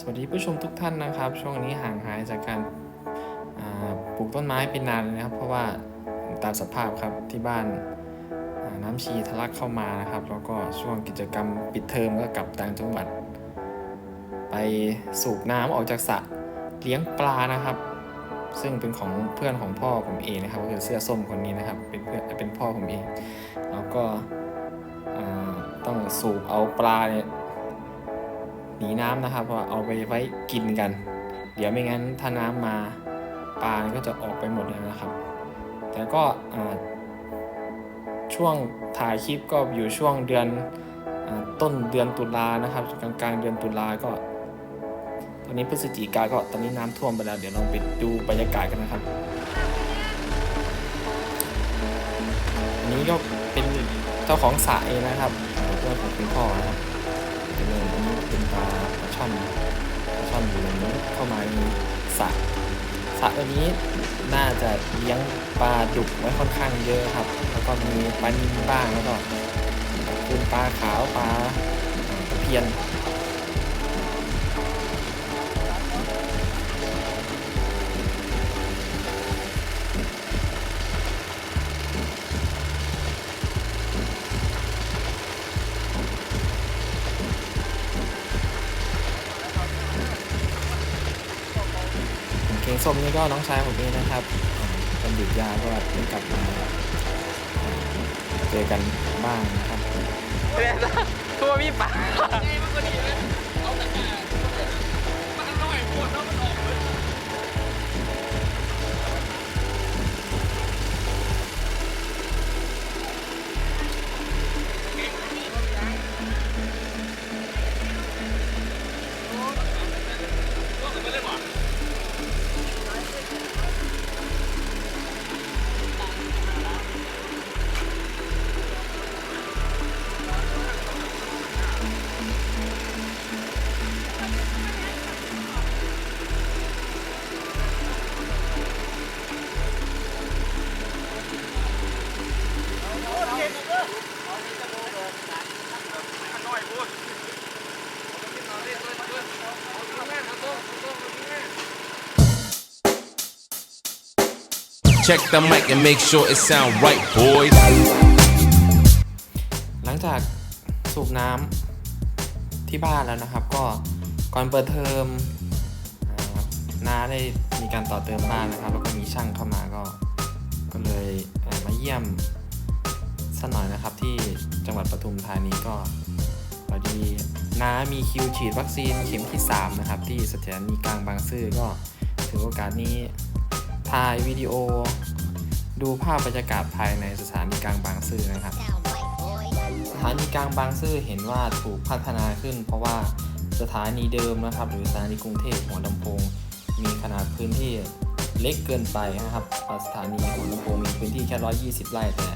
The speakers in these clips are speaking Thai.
สวัสดีผู้ชมทุกท่านนะครับ ช่วงนี้ห่างหายจากการปลูกต้นไม้เป็นนานเลยนะครับ เพราะว่าตามสภาพครับที่บ้านาน้ำชีทะลักเข้ามานะครับ แล้วก็ช่วงกิจกรรมปิดเทอมก็กลับต่างจังหวัด ไปสูบน้ำออกจากสระเลี้ยงปลานะครับ ซึ่งเป็นของเพื่อนของพ่อผมเองนะครับก็คือเสื้อส้มคนนี้นะครับ เป็นเพื่อนเป็นพ่อผมเอง แล้วก็ต้องสูบเอาปลาเนี่ย หนีน้ำนะครับเพราะว่าเอาไปไว้กินกัน เดี๋ยวไม่งั้นถ้าน้ำมาปลาก็จะออกไปหมดเลยนะครับ แต่ก็ช่วงถ่ายคลิปก็อยู่ช่วงเดือนอต้นเดือนตุลานะครับกลางกลางๆเดือนตุลาก็ ตอนนี้พฤศจิกาก็ตอนนี้น้ำท่วมไปแล้ว เดี๋ยวเราไปดูบรรยากาศกันนะครับอันนี้ก็เป็นเจ้าของสระเองนะครับเพื่อนของคุณพ่อนะครับ เป็นปลาช่อนปลาช่อนอยู่ในนี้เข้ามาในสระสระตัวนี้น่าจะเลี้ยงปลาดุกไว้ค่อนข้างเยอะครับ แล้วก็มีปลานิลบ้างแล้วก็ป็นปลาขาวปลาตะเพียน เกงส้มนี่ก็น้องชายผมเองนะครับวันหยุดยาวก็ได้กลับมาเจอกันบ้างนะครับเรียนละคือว่ามีปลา Check the mic and make sure it sound right, boys. หลังจากสูบน้ำที่บ้านแล้วนะครับ ก็ก่อนเปิดเทอมน้าได้มีการต่อเติมบ้านนะครับ แล้วก็มีช่างเข้ามาก็ ก็เลยมาเยี่ยมสักหน่อยนะครับที่จังหวัดปทุมธานีก็พอดีน้ามีคิวฉีดวัคซีนเข็มที่ 3 นะครับ ที่สถานีกลางบางซื่อก็ถือโอกาสนี้ ถ่ายวิดีโอ ดูภาพบรรยากาศภายในสถานีกลางบางซื่อนะครับ สถานีกลางบางซื่อเห็นว่าถูกพัฒนาขึ้น เพราะว่าสถานีเดิมนะครับ หรือสถานีกรุงเทพหัวลำโพง มีขนาดพื้นที่เล็กเกินไปนะครับสถานีหัวลำโพงมีพื้นที่แค่120 ไร่แต่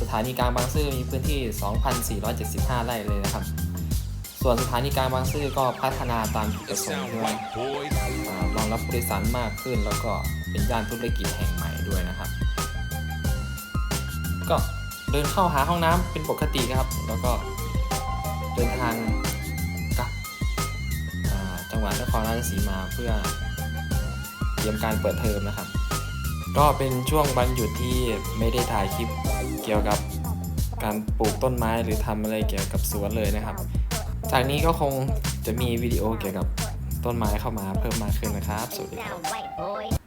สถานีกลางบางซื่อมีพื้นที่ 2,475 ไร่เลยนะครับ ส่วนสถานีกลางบางซื่อก็พัฒนาตามจุดประ It สงค์ sound เพื่อ right, boys. อ่ารองรับผู้โดยสารมากขึ้น แล้วก็เป็นย่านธุรกิจแห่งใหม่ด้วยนะครับ ก็เดินเข้าหาห้องน้ำเป็นปกติครับ แล้วก็เดินทางกลับอ่าจังหวัดนครราชสีมาเพื่อเตรียมการเปิดเทอมนะครับ ก็เป็นช่วงวันหยุดที่ไม่ได้ถ่ายคลิปเกี่ยวกับการปลูกต้นไม้หรือทำอะไรเกี่ยวกับสวนเลยนะครับ จากนี้ก็คงจะมีวิดีโอเกี่ยวกับต้นไม้เข้ามาเพิ่มมากขึ้นนะครับ สวัสดีครับ